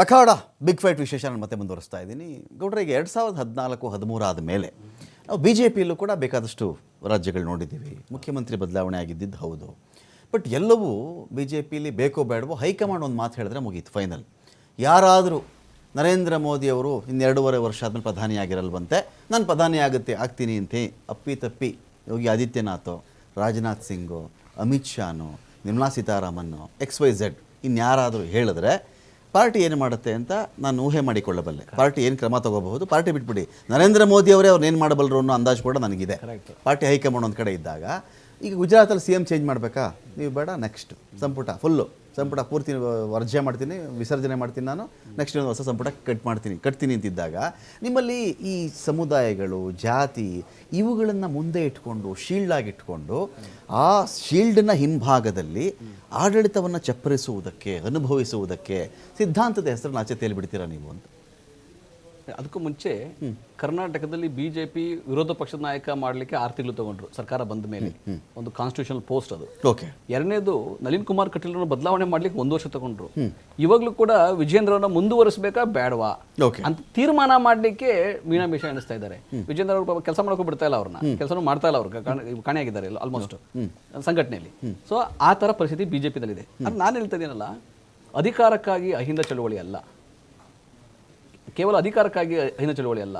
ಅಖಾಡ big fight ವಿಶೇಷ ನಾನು ಮತ್ತೆ ಮುಂದುವರಿಸ್ತಾ ಇದ್ದೀನಿ. ಗೌಡ್ರೆ ಈಗ ಎರಡು ಸಾವಿರದ ಹದಿನಾಲ್ಕು ಹದಿಮೂರಾದ ಮೇಲೆ ನಾವು ಬಿ ಜೆ ಪಿಯಲ್ಲೂ ಕೂಡ ಬೇಕಾದಷ್ಟು ರಾಜ್ಯಗಳು ನೋಡಿದ್ದೀವಿ. ಮುಖ್ಯಮಂತ್ರಿ ಬದಲಾವಣೆ ಆಗಿದ್ದಿದ್ದು ಹೌದು. ಬಟ್ ಎಲ್ಲವೂ ಬಿ ಜೆ ಪಿಲಿ ಬೇಕೋ ಬೇಡವೋ ಹೈಕಮಾಂಡ್ ಒಂದು ಮಾತು ಹೇಳಿದ್ರೆ ಮುಗೀತು ಫೈನಲ್ ಯಾರಾದರೂ ನರೇಂದ್ರ ಮೋದಿಯವರು ಇನ್ನೆರಡೂವರೆ ವರ್ಷ ಆದಮೇಲೆ ಪ್ರಧಾನಿಯಾಗಿರಲ್ವಂತೆ ನಾನು ಪ್ರಧಾನಿ ಆಗುತ್ತೆ, ಆಗ್ತೀನಿ ಅಂತ, ಅಪ್ಪಿ ತಪ್ಪಿ ಯೋಗಿ ಆದಿತ್ಯನಾಥ್, ರಾಜನಾಥ್ ಸಿಂಗು, ಅಮಿತ್ ಶಾನು, ನಿರ್ಮಲಾ ಸೀತಾರಾಮನ್ನು ಎಕ್ಸ್ ವೈ ಝೆಡ್ ಇನ್ಯಾರಾದರೂ ಹೇಳಿದ್ರೆ ಪಾರ್ಟಿ ಏನು ಮಾಡುತ್ತೆ ಅಂತ ನಾನು ಊಹೆ ಮಾಡಿಕೊಳ್ಳಬಲ್ಲೆ. ಪಾರ್ಟಿ ಏನು ಕ್ರಮ ತಗೋಬಹುದು? ಪಾರ್ಟಿ ಬಿಟ್ಬಿಡಿ. ನರೇಂದ್ರ ಮೋದಿ ಅವರೇ ಅವ್ರು ಏನು ಮಾಡಬಲ್ಲರು ಅನ್ನೋ ಅಂದಾಜು ಕೂಡ ನನಗಿದೆ. ಪಾರ್ಟಿ ಹೈಕಮಾಂಡ್ ಒಂದು ಕಡೆ ಇದ್ದಾಗ ಈಗ ಗುಜರಾತಲ್ಲಿ ಸಿ ಎಂ ಚೇಂಜ್ ಮಾಡಬೇಕಾ? ನೀವು ಬೇಡ ನೆಕ್ಸ್ಟ್ ಸಂಪುಟ ಫುಲ್ಲು ಸಂಪುಟ ಪೂರ್ತಿ ವರ್ಜೆ ಮಾಡ್ತೀನಿ, ವಿಸರ್ಜನೆ ಮಾಡ್ತೀನಿ ನಾನು. ನೆಕ್ಸ್ಟ್ ಇನ್ನೊಂದು ಹೊಸ ಸಂಪುಟ ಕಟ್ ಮಾಡ್ತೀನಿ, ಕಟ್ತೀನಿ ಅಂತಿದ್ದಾಗ, ನಿಮ್ಮಲ್ಲಿ ಈ ಸಮುದಾಯಗಳು, ಜಾತಿ ಇವುಗಳನ್ನು ಮುಂದೆ ಇಟ್ಕೊಂಡು ಶೀಲ್ಡ್ ಆಗಿಟ್ಕೊಂಡು ಆ ಶೀಲ್ಡ್ನ ಹಿಂಭಾಗದಲ್ಲಿ ಆಡಳಿತವನ್ನು ಚಪ್ಪರಿಸುವುದಕ್ಕೆ, ಅನುಭವಿಸುವುದಕ್ಕೆ ಸಿದ್ಧಾಂತದ ಹೆಸರನ್ನು ಆಚೆ ತೇಲಿಬಿಡ್ತೀರಾ ನೀವು ಅಂತ? ಅದಕ್ಕೂ ಮುಂಚೆ ಕರ್ನಾಟಕದಲ್ಲಿ ಬಿಜೆಪಿ ವಿರೋಧ ಪಕ್ಷದ ನಾಯಕ ಮಾಡಲಿಕ್ಕೆ ಆರು ತಿಂಗಳು ತಗೊಂಡ್ರು. ಸರ್ಕಾರ ಬಂದ ಮೇಲೆ. ಒಂದು ಕಾನ್ಸ್ಟಿಟ್ಯೂಷನಲ್ ಪೋಸ್ಟ್ ಅದು. ಓಕೆ. ಎರಡನೇದು ನಳಿನ್ ಕುಮಾರ್ ಕಟೀಲ್ ಬದಲಾವಣೆ ಮಾಡ್ಲಿಕ್ಕೆ ಒಂದು ವರ್ಷ ತಗೊಂಡ್ರು. ಇವಾಗ್ಲೂ ಕೂಡ ವಿಜೇಂದ್ರನ ಮುಂದುವರಿಸಬೇಕಾ ಬೇಡವಾ ಅಂತ ತೀರ್ಮಾನ ಮಾಡ್ಲಿಕ್ಕೆ ಮೀನಾಮಿಷೆ ಎಣಿಸ್ತಾ ಇದ್ದಾರೆ. ವಿಜೇಂದ್ರ ಅವರು ಕೆಲಸ ಮಾಡೋಕೆ ಬಿಡ್ತಾ ಇಲ್ಲ ಅವ್ರನ್ನ. ಕೆಲಸನೂ ಮಾಡ್ತಾ ಇಲ್ಲ ಅವ್ರು. ಕಾಣೆಯಾಗಿದ್ದಾರೆ ಆಲ್ಮೋಸ್ಟ್ ಸಂಘಟನೆಯಲ್ಲಿ. ಸೊ ಆ ತರ ಪರಿಸ್ಥಿತಿ ಬಿಜೆಪಿದಲ್ಲಿದೆ ನಾನು ಹೇಳ್ತಾ ಇದ್ದೀನಲ್ಲ ಅಧಿಕಾರಕ್ಕಾಗಿ ಅಹಿಂದ ಚಳುವಳಿ ಅಲ್ಲ. ಕೇವಲ ಅಧಿಕಾರಕ್ಕಾಗಿ ಅಹಿಂದ ಚಳುವಳಿ ಅಲ್ಲ.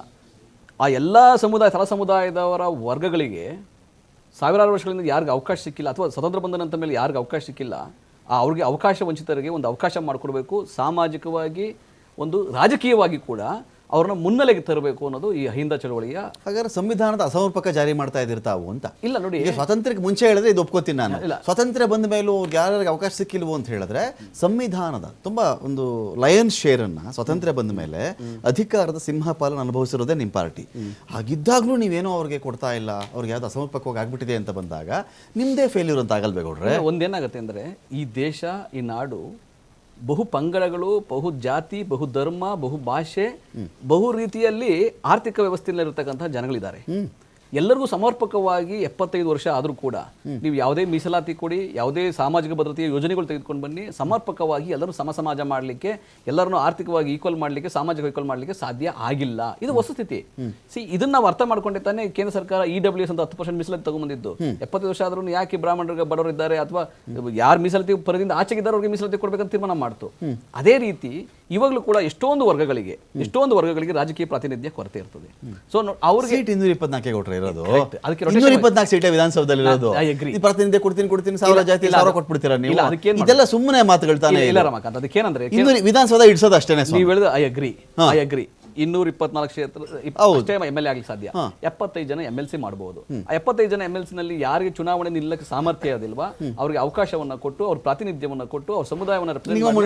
ಆ ಎಲ್ಲ ಸಮುದಾಯ ತಲ ಸಮುದಾಯದವರ ವರ್ಗಗಳಿಗೆ ಸಾವಿರಾರು ವರ್ಷಗಳಿಂದ ಯಾರಿಗೆ ಅವಕಾಶ ಸಿಕ್ಕಿಲ್ಲ, ಅಥವಾ ಸ್ವತಂತ್ರ ಬಂದ ನಂತರ ಮೇಲೆ ಯಾರಿಗೆ ಅವಕಾಶ ಸಿಕ್ಕಿಲ್ಲ, ಆ ಅವ್ರಿಗೆ ಅವಕಾಶ ವಂಚಿತರಿಗೆ ಒಂದು ಅವಕಾಶ ಮಾಡಿಕೊಡ್ಬೇಕು. ಸಾಮಾಜಿಕವಾಗಿ ಒಂದು ರಾಜಕೀಯವಾಗಿ ಕೂಡ ಅವ್ರನ್ನ ಮುನ್ನೆಲೆಗೆ ತರಬೇಕು ಅನ್ನೋದು ಈ ಅಹಿಂದ ಚಳುವಳಿಯ ಹಾಗಾದ್ರೆ ಸಂವಿಧಾನದ ಅಸಮರ್ಪಕ ಜಾರಿ ಮಾಡ್ತಾ ಇದ್ದೀರಿ ತಾವು ಅಂತ. ಇಲ್ಲ ನೋಡಿ ಈಗ ಸ್ವಾತಂತ್ರ್ಯಕ್ಕೆ ಮುಂಚೆ ಹೇಳಿದ್ರೆ ಇದು ಒಪ್ಕೋತೀನಿ ನಾನು. ಇಲ್ಲ. ಸ್ವಾತಂತ್ರ್ಯ ಬಂದ ಮೇಲೂ ಯಾರಿಗೆ ಅವಕಾಶ ಸಿಕ್ಕಿಲ್ವೋ ಅಂತ ಹೇಳಿದ್ರೆ ಸಂವಿಧಾನದ ತುಂಬಾ ಒಂದು ಲಯನ್ ಶೇರ್ ಅನ್ನ ಸ್ವಾತಂತ್ರ್ಯ ಬಂದ ಮೇಲೆ ಅಧಿಕಾರದ ಸಿಂಹಪಾಲನ ಅನುಭವಿಸಿರೋದೇ ನಿಮ್ಮ ಪಾರ್ಟಿ. ಹಾಗಿದ್ದಾಗ್ಲೂ ನೀವೇನೋ ಅವ್ರಿಗೆ ಕೊಡ್ತಾ ಇಲ್ಲ ಅವ್ರಿಗೆ ಯಾವ್ದು ಅಸಮರ್ಪಕವಾಗಿ ಆಗ್ಬಿಟ್ಟಿದೆ ಅಂತ ಬಂದಾಗ ನಿಮ್ದೇ ಫೇಲ್ಯೂರ್ ಅಂತ ಆಗಲ್ಬೇಕೌಡ್ರೆ ಅಂದ್ರೆ ಒಂದೇನಾಗುತ್ತೆ ಅಂದ್ರೆ ಈ ದೇಶ ಈ ನಾಡು ಬಹು ಪಂಗಡಗಳು ಬಹು ಜಾತಿ ಬಹು ಧರ್ಮ ಬಹು ಭಾಷೆ ಬಹು ರೀತಿಯಲ್ಲಿ ಆರ್ಥಿಕ ವ್ಯವಸ್ಥೆಯಲ್ಲಿರತಕ್ಕಂತಹ ಜನಗಳಿದ್ದಾರೆ. ಎಲ್ಲರಿಗೂ ಸಮರ್ಪಕವಾಗಿ ಎಪ್ಪತ್ತೈದು ವರ್ಷ ಆದರೂ ಕೂಡ ನೀವು ಯಾವುದೇ ಮೀಸಲಾತಿ ಕೊಡಿ ಯಾವುದೇ ಸಾಮಾಜಿಕ ಭದ್ರತೆಯ ಯೋಜನೆಗಳು ತೆಗೆದುಕೊಂಡು ಬನ್ನಿ. ಸಮರ್ಪಕವಾಗಿ ಎಲ್ಲರೂ ಸಮ ಸಮಾಜ ಮಾಡಲಿಕ್ಕೆ ಎಲ್ಲರನ್ನು ಆರ್ಥಿಕವಾಗಿ ಈಕ್ವಲ್ ಮಾಡಲಿಕ್ಕೆ ಸಾಮಾಜಿಕ ಈಕ್ವಲ್ ಮಾಡಲಿಕ್ಕೆ ಸಾಧ್ಯ ಆಗಿಲ್ಲ. ಇದು ವಸ್ತುಸ್ಥಿತಿ. ಸಿ ಇದನ್ನ ನಾವು ಅರ್ಥ ಮಾಡ್ಕೊಂಡೆ ತಾನೇ ಕೇಂದ್ರ ಸರ್ಕಾರ ಇ ಡಬ್ಲ್ಯೂ ಎಸ್ ಅಂತ ಹತ್ತು ಪರ್ಸೆಂಟ್ ಮೀಸಲಾತಿ ತಗೊಂಬಂದಿದ್ದು ಎಪ್ಪತ್ತೈದು ವರ್ಷ ಆದ್ರೂ ಯಾಕೆ ಬ್ರಾಹ್ಮಣರಿಗೆ ಬಡವರಿದ್ದಾರೆ ಅಥವಾ ಯಾರು ಮೀಸಲಾತಿ ಪರದಿಂದ ಆಚೆಗಿದ್ದಾರೆ ಅವ್ರಿಗೆ ಮೀಸಲಾತಿ ಕೊಡಬೇಕಂತ ತೀರ್ಮಾನ ಮಾಡ್ತು. ಅದೇ ರೀತಿ ಇವಾಗಲೂ ಕೂಡ ಎಷ್ಟೊಂದು ವರ್ಗಗಳಿಗೆ ಎಷ್ಟೊಂದು ವರ್ಗಗಳಿಗೆ ರಾಜಕೀಯ ಪ್ರಾತಿನಿಧ್ಯ ಕೊರತೆ ಇರ್ತದೆ. ಸೊ ಅವ್ರಿಗೆ ಇರೋದು. ಅದಕ್ಕೆ ಇನ್ನೂರ ಇಪ್ಪತ್ನಾಲ್ಕು ಸೀಟೇ ವಿಧಾನಸೌಧದಲ್ಲಿ ಇರೋದು. ಈ ಪ್ರತಿನಿಧಿ ಕೊಡ್ತೀನಿ ಕೊಡ್ತೀನಿ ಸಾವಿರ ಜಾತಿ ಸಾವಿರ ಕೊಟ್ಬಿಡ್ತೀರ ನೀವು? ಇದೆಲ್ಲ ಸುಮ್ಮನೆ ಮಾತುಗಳು ತಾನೇ ಇಲ್ಲ, ರಮಾಕಾಂತ್ ಅದಕ್ಕೇನಂದ್ರೆ ಇನ್ನೂರು ವಿಧಾನಸೌಧ ಇಡ್ಸೋದು ಸ್ವಾಮಿ. ನೀವು ಹೇಳಿದ ಐ ಅಗ್ರಿ ಐ ಅಗ್ರಿ ಇನ್ನೂರ ಇಪ್ಪತ್ನಾಲ್ಕು ಕ್ಷೇತ್ರ ಎಂ ಎಲ್ ಎ ಆಗ್ಲಿಕ್ಕೆ ಸಾಧ್ಯ. ಎಪ್ಪತ್ತೈದು ಜನ ಎಂ ಎಲ್ ಸಿ ಮಾಡಬಹುದು ಆ ಎಪ್ಪತ್ತೈದು ಜನ ಎಂ ಎಲ್ ಸಿ ನಲ್ಲಿ ಯಾರಿಗೆ ಚುನಾವಣೆ ನಿಲ್ಲಕ್ಕೆ ಸಾಮರ್ಥ್ಯ ಇರೋದಿಲ್ವಾ ಅವರಿಗೆ ಅವಕಾಶವನ್ನ ಕೊಟ್ಟು ಅವ್ರ ಪ್ರಾತಿನಿಧ್ಯವನ್ನ ಕೊಟ್ಟು ಅವ್ರ ಸಮುದಾಯವನ್ನ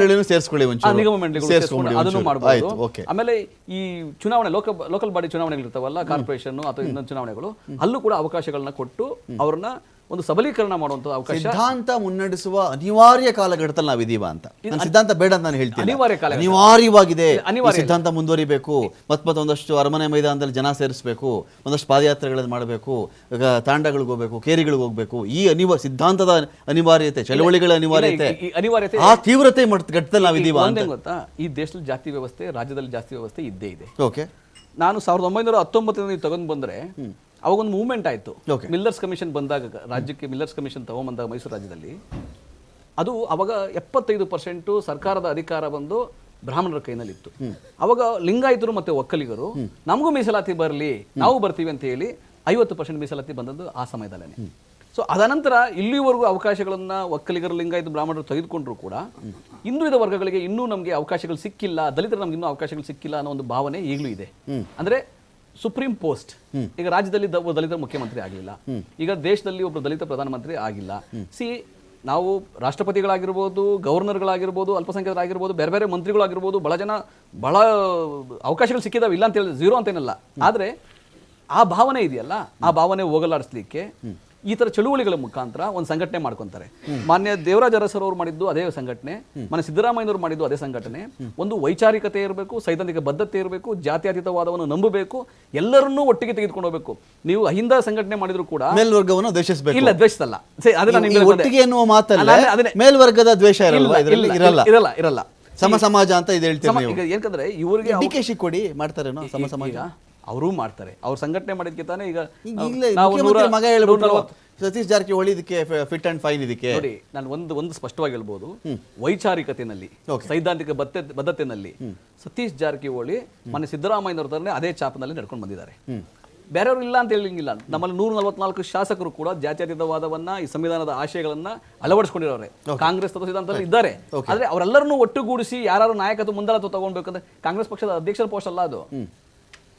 ನಿಗಮ ಸೇರಿಸ್ಕೊಳ್ಳಿ ಮಂಡಳಿಗಳು ಅದನ್ನು ಮಾಡಬಹುದು ಆಮೇಲೆ ಈ ಚುನಾವಣೆ ಲೋಕ ಲೋಕಲ್ ಬಾಡಿ ಚುನಾವಣೆಗಳು ಇರ್ತಾವಲ್ಲ ಕಾರ್ಪೊರೇಷನ್ ಅಥವಾ ಇನ್ನೊಂದು ಚುನಾವಣೆಗಳು ಅಲ್ಲೂ ಕೂಡ ಅವಕಾಶಗಳನ್ನ ಕೊಟ್ಟು ಅವ್ರನ್ನ ಒಂದು ಸಬಲೀಕರಣ ಮಾಡುವಂತ ಅವಕಾಶ. ಸಿದ್ಧಾಂತ ಮುನ್ನಡೆಸುವ ಅನಿವಾರ್ಯ ಕಾಲಘಟ್ಟದಲ್ಲಿ ನಾವಿದೀವ ಅಂತ. ಸಿದ್ಧಾಂತ ಬೇಡ ಅಂತ ನಾನು ಹೇಳ್ತೀನಿ. ಅನಿವಾರ್ಯ ಕಾಲ ಅನಿವಾರ್ಯವಾಗಿದೆ. ಅನಿವಾರ್ಯ ಸಿದ್ಧಾಂತ ಮುಂದುವರಿಬೇಕು. ಮತ್ ಮತ್ತೆ ಒಂದಷ್ಟು ಅರಮನೆ ಮೈದಾನದಲ್ಲಿ ಜನ ಸೇರಿಸಬೇಕು. ಒಂದಷ್ಟು ಪಾದಯಾತ್ರೆಗಳನ್ನು ಮಾಡಬೇಕು. ತಾಂಡಗಳಿಗೆ ಹೋಗ್ಬೇಕು ಕೇರಿಗಳಿಗೆ ಹೋಗ್ಬೇಕು. ಈ ಅನಿವ ಸಿದ್ಧಾಂತದ ಅನಿವಾರ್ಯತೆ ಚಳವಳಿಗಳ ಅನಿವಾರ್ಯತೆ ಅನಿವಾರ್ಯತೆ ಆ ತೀವ್ರತೆ ಮಟ್ಟ ಘಟ್ಟದಲ್ಲಿ ನಾವಿದೀವ ಅಂತ. ಗೊತ್ತಾ? ಈ ದೇಶದಲ್ಲಿ ಜಾತಿ ವ್ಯವಸ್ಥೆ ರಾಜ್ಯದಲ್ಲಿ ಜಾತಿ ವ್ಯವಸ್ಥೆ ಇದ್ದೇ ಇದೆ. ಓಕೆ. ನಾನು ಸಾವಿರದ ಒಂಬೈನೂರ ಹತ್ತೊಂಬತ್ತರಲ್ಲಿ ನೀವು ತಗೊಂಡ್ ಬಂದ್ರೆ ಅವಾಗ ಒಂದು ಮೂವ್ಮೆಂಟ್ ಆಯ್ತು. ಮಿಲ್ಲರ್ಸ್ ಕಮಿಷನ್ ಬಂದಾಗ ರಾಜ್ಯಕ್ಕೆ ಮಿಲ್ಲರ್ಸ್ ಕಮಿಷನ್ ತಗೊಂಬಂದಾಗ ಮೈಸೂರು ರಾಜ್ಯದಲ್ಲಿ ಅದು ಅವಾಗ ಎಪ್ಪತ್ತೈದು ಪರ್ಸೆಂಟು ಸರ್ಕಾರದ ಅಧಿಕಾರ ಬಂದು ಬ್ರಾಹ್ಮಣರ ಕೈನಲ್ಲಿತ್ತು. ಅವಾಗ ಲಿಂಗಾಯತರು ಮತ್ತೆ ಒಕ್ಕಲಿಗರು ನಮಗೂ ಮೀಸಲಾತಿ ಬರಲಿ ನಾವು ಬರ್ತೀವಿ ಅಂತ ಹೇಳಿ ಐವತ್ತು ಪರ್ಸೆಂಟ್ ಮೀಸಲಾತಿ ಬಂದದ್ದು ಆ ಸಮಯದಲ್ಲೇ ಸೊ ಅದನಂತರ ಇಲ್ಲಿವರೆಗೂ ಅವಕಾಶಗಳನ್ನು ಒಕ್ಕಲಿಗರು ಲಿಂಗಾಯತ ಬ್ರಾಹ್ಮಣರು ತೆಗೆದುಕೊಂಡ್ರು ಕೂಡ ಹಿಂದುಳಿದ ವರ್ಗಗಳಿಗೆ ಇನ್ನೂ ನಮಗೆ ಅವಕಾಶಗಳು ಸಿಕ್ಕಿಲ್ಲ ದಲಿತರು ನಮ್ಗೆ ಇನ್ನೂ ಅವಕಾಶಗಳು ಸಿಕ್ಕಿಲ್ಲ ಅನ್ನೋ ಒಂದು ಭಾವನೆ ಈಗಲೂ ಇದೆ. ಅಂದ್ರೆ ಸುಪ್ರೀಂ ಪೋಸ್ಟ್. ಈಗ ರಾಜ್ಯದಲ್ಲಿ ದ- ಒಬ್ಬ ದಲಿತ ಮುಖ್ಯಮಂತ್ರಿ ಆಗಲಿಲ್ಲ ಈಗ ದೇಶದಲ್ಲಿ ಒಬ್ಬರು ದಲಿತ ಪ್ರಧಾನಮಂತ್ರಿ ಆಗಿಲ್ಲ. ಸಿ ನಾವು ರಾಷ್ಟ್ರಪತಿಗಳಾಗಿರ್ಬೋದು ಗವರ್ನರ್ಗಳಾಗಿರ್ಬೋದು ಅಲ್ಪಸಂಖ್ಯಾತರಾಗಿರ್ಬೋದು ಬೇರೆ ಬೇರೆ ಮಂತ್ರಿಗಳಾಗಿರ್ಬೋದು ಬಹಳ ಜನ ಬಹಳ ಅವಕಾಶಗಳು ಸಿಕ್ಕಿದಾವೆ. ಇಲ್ಲ ಅಂತ ಹೇಳಿ ಝೀರೋ ಅಂತೇನಲ್ಲ ಆದರೆ ಆ ಭಾವನೆ ಇದೆಯಲ್ಲ? ಆ ಭಾವನೆ ಹೋಗಲಾಡಿಸ್ಲಿಕ್ಕೆ ಈ ತರ ಚಳುವಳಿಗಳ ಮುಖಾಂತರ ಒಂದು ಸಂಘಟನೆ ಮಾಡ್ಕೊಂತಾರೆ. ಮಾನ್ಯ ದೇವರಾಜ ಅರಸರ್ ಅವರು ಮಾಡಿದ್ದು ಅದೇ ಸಂಘಟನೆ. ಮಾನ್ಯ ಸಿದ್ದರಾಮಯ್ಯನವರು ಮಾಡಿದ್ದು ಅದೇ ಸಂಘಟನೆ. ಒಂದು ವೈಚಾರಿಕತೆ ಇರಬೇಕು ಸೈದ್ಧಾಂತಿಕ ಬದ್ಧತೆ ಇರಬೇಕು ಜಾತ್ಯತೀತವಾದವನ್ನು ನಂಬಬೇಕು ಎಲ್ಲರನ್ನೂ ಒಟ್ಟಿಗೆ ತೆಗೆದುಕೊಂಡು ಹೋಗಬೇಕು. ನೀವು ಅಹಿಂದ ಸಂಘಟನೆ ಮಾಡಿದ್ರು ಕೂಡ ಮೇಲ್ವರ್ಗವನ್ನು ದ್ವೇಷಿಸಬೇಕು. ಇಲ್ಲ ದ್ವೇಷಿಸಲ್ಲ. ಒಟ್ಟಿಗೆ ಎನ್ನುವ ಮಾತಲ್ಲ ಮೇಲ್ವರ್ಗದ ದ್ವೇಷ ಇರಲ್ಲ ಇದರಲ್ಲಿ ಇರಲ್ಲ. ಇರಲ್ಲ ಇರಲ್ಲ. ಸಮ ಸಮಾಜ ಅಂತ ಇದು ಹೇಳ್ತೀವಿ ಯಾಕಂದ್ರೆ ಇವರಿಗೆ ಡಿ ಕೆ ಕೊಡಿ ಮಾಡ್ತಾರೇನೋ ಸಮ ಸಮಾಜ? ಅವರೂ ಮಾಡ್ತಾರೆ. ಅವ್ರ ಸಂಘಟನೆ ಮಾಡಿದ್ಕೆ ತಾನೇ ಈಗ ನಾವು- ಮಗ ಹೇಳ್ಬಿಟ್ಟು ಸತೀಶ್ ಜಾರಕಿಹೊಳಿ ಇದಕ್ಕೆ ಫಿಟ್ ಅಂಡ್ ಫೈನ್ ಇದಕ್ಕೆ. ನೋಡಿ ನಾನು ಒಂದು ಒಂದು ಸ್ಪಷ್ಟವಾಗಿ ಹೇಳ್ಬೋದು. ವೈಚಾರಿಕತೆಯಲ್ಲಿ ಸೈದ್ಧಾಂತಿಕ ಬದ್ಧತೆ ಬದ್ಧತೆಯಲ್ಲಿ ಸತೀಶ್ ಜಾರಕಿಹೊಳಿ ಮನೆ ಸಿದ್ದರಾಮಯ್ಯನವ್ರ ತರನೇ ಅದೇ ಚಾಪನಲ್ಲಿ ನಡ್ಕೊಂಡು ಬಂದಿದ್ದಾರೆ. ಬೇರೆಯವರು ಇಲ್ಲ ಅಂತ ಹೇಳಿಂಗಿಲ್ಲ ನಮ್ಮಲ್ಲಿ ನೂರ ನಲವತ್ನಾಲ್ಕು ಶಾಸಕರು ಕೂಡ ಜಾತ್ಯತೀತವಾದವನ್ನ ಈ ಸಂವಿಧಾನದ ಆಶಯಗಳನ್ನ ಅಳವಡಿಸಿಕೊಂಡಿರೋರೆ. ಕಾಂಗ್ರೆಸ್ ತತ್ವ ಸಿದ್ಧಾಂತದಲ್ಲಿ ಇದ್ದಾರೆ. ಆದ್ರೆ ಅವರೆಲ್ಲರನ್ನೂ ಒಟ್ಟುಗೂಡಿಸಿ ಯಾರು ನಾಯಕತ್ವ ಮುಂದಾಳತ್ವ ತಗೊಂಡ್ಬೇಕಂದ್ರೆ ಕಾಂಗ್ರೆಸ್ ಪಕ್ಷದ ಅಧ್ಯಕ್ಷರ ಪೋಸ್ಟ್ ಅಲ್ಲ ಅದು.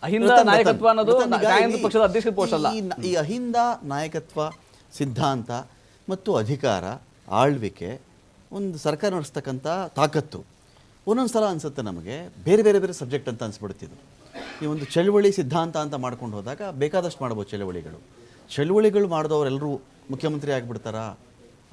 ಅಹಿಂದ ನಾಯಕತ್ವ ಅನ್ನೋದು ಪಕ್ಷದ ಅಧ್ಯಕ್ಷ ಪೋಸ್ಟ್ ಅಲ್ಲ. ಈ ಅಹಿಂದ ನಾಯಕತ್ವ ಸಿದ್ಧಾಂತ ಮತ್ತು ಅಧಿಕಾರ ಆಳ್ವಿಕೆ ಒಂದು ಸರ್ಕಾರ ನಡೆಸ್ತಕ್ಕಂಥ ತಾಕತ್ತು. ಒಂದೊಂದು ಸಲ ಅನಿಸುತ್ತೆ ನಮಗೆ. ಬೇರೆ ಬೇರೆ ಬೇರೆ ಸಬ್ಜೆಕ್ಟ್ ಅಂತ ಅನಿಸ್ಬಿಡ್ತಿದ್ದು ಈ ಒಂದು ಚಳುವಳಿ ಸಿದ್ಧಾಂತ ಅಂತ ಮಾಡ್ಕೊಂಡು ಹೋದಾಗ ಬೇಕಾದಷ್ಟು ಮಾಡ್ಬೋದು ಚಳುವಳಿಗಳು. ಚಳುವಳಿಗಳು ಮಾಡಿದವರೆಲ್ಲರೂ ಮುಖ್ಯಮಂತ್ರಿ ಆಗಿಬಿಡ್ತಾರಾ?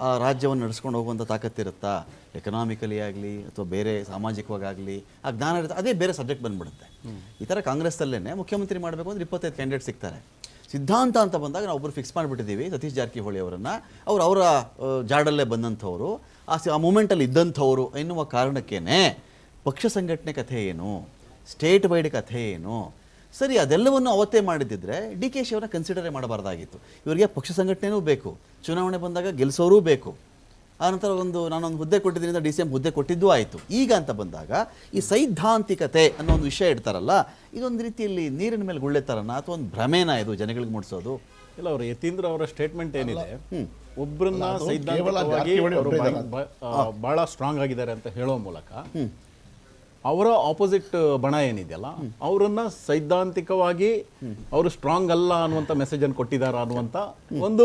ಆ ರಾಜ್ಯವನ್ನು ನಡೆಸ್ಕೊಂಡು ಹೋಗುವಂಥ ತಾಕತ್ತಿರುತ್ತಾ ಎಕನಾಮಿಕಲಿ ಆಗಲಿ ಅಥವಾ ಬೇರೆ ಸಾಮಾಜಿಕವಾಗಲಿ, ಆ ಜ್ಞಾನ ಇರುತ್ತೆ? ಅದೇ ಬೇರೆ ಸಬ್ಜೆಕ್ಟ್ ಬಂದ್ಬಿಡುತ್ತೆ. ಈ ಥರ ಕಾಂಗ್ರೆಸ್ಸಲ್ಲೇ ಮುಖ್ಯಮಂತ್ರಿ ಮಾಡಬೇಕು ಅಂದರೆ ಇಪ್ಪತ್ತೈದು ಕ್ಯಾಂಡಿಡೇಟ್ ಸಿಗ್ತಾರೆ. ಸಿದ್ಧಾಂತ ಅಂತ ಬಂದಾಗ ನಾವು ಒಬ್ಬರು ಫಿಕ್ಸ್ ಮಾಡಿಬಿಟ್ಟಿದ್ದೀವಿ, ಸತೀಶ್ ಜಾರಕಿಹೊಳಿ ಅವರನ್ನು. ಅವರು ಅವರ ಜಾಡಲ್ಲೇ ಬಂದಂಥವರು. ಆ ಸಿ- ಆ ಮೂಮೆಂಟಲ್ಲಿ ಇದ್ದಂಥವರು ಎನ್ನುವ ಕಾರಣಕ್ಕೇ ಪಕ್ಷ ಸಂಘಟನೆ ಕಥೆ ಏನು? ಸ್ಟೇಟ್ ವೈಡ್ ಕಥೆ ಏನು? ಸರಿ ಅದೆಲ್ಲವನ್ನು ಅವತ್ತೇ ಮಾಡಿದ್ದಿದ್ರೆ ಡಿ ಕೆ ಶಿವನ ಕನ್ಸಿಡರೇ ಮಾಡಬಾರ್ದಾಗಿತ್ತು. ಇವರಿಗೆ ಪಕ್ಷ ಸಂಘಟನೆನೂ ಬೇಕು ಚುನಾವಣೆ ಬಂದಾಗ ಗೆಲ್ಲಿಸೋರೂ ಬೇಕು. ಆನಂತರ ಒಂದು ನಾನೊಂದು ಹುದ್ದೆ ಕೊಟ್ಟಿದ್ದರಿಂದ ಡಿ ಸಿ ಎಂ ಹುದ್ದೆ ಕೊಟ್ಟಿದ್ದು ಆಯಿತು. ಈಗ ಅಂತ ಬಂದಾಗ ಈ ಸೈದ್ಧಾಂತಿಕತೆ ಅನ್ನೋ ಒಂದು ವಿಷಯ ಇಡ್ತಾರಲ್ಲ ಇದೊಂದು ರೀತಿಯಲ್ಲಿ ನೀರಿನ ಮೇಲೆ ಗುಳ್ಳೆ ಥರನ ಅಥವಾ ಒಂದು ಭ್ರಮೇನ ಇದು ಜನಗಳಿಗೆ ಮೂಡಿಸೋದು? ಇಲ್ಲ ಅವರು ಯತೀಂದ್ರ ಅವರ ಸ್ಟೇಟ್ಮೆಂಟ್ ಏನಿದೆ ಒಬ್ಬರನ್ನ ಸೈದ್ಧಾಂತಿಕವಾಗಿ ಆ, ಬಹಳ ಸ್ಟ್ರಾಂಗ್ ಆಗಿದ್ದಾರೆ ಅಂತ ಹೇಳೋ ಮೂಲಕ ಅವರ ಆಪೋಸಿಟ್ ಬಣ ಏನಿದೆಯಲ್ಲ ಅವರನ್ನ ಸೈದ್ಧಾಂತಿಕವಾಗಿ ಅವರು ಸ್ಟ್ರಾಂಗ್ ಅಲ್ಲ ಅನ್ನುವಂಥ ಮೆಸೇಜ್ ಅನ್ನು ಕೊಟ್ಟಿದ್ದಾರೆ ಅನ್ನುವಂಥ ಒಂದು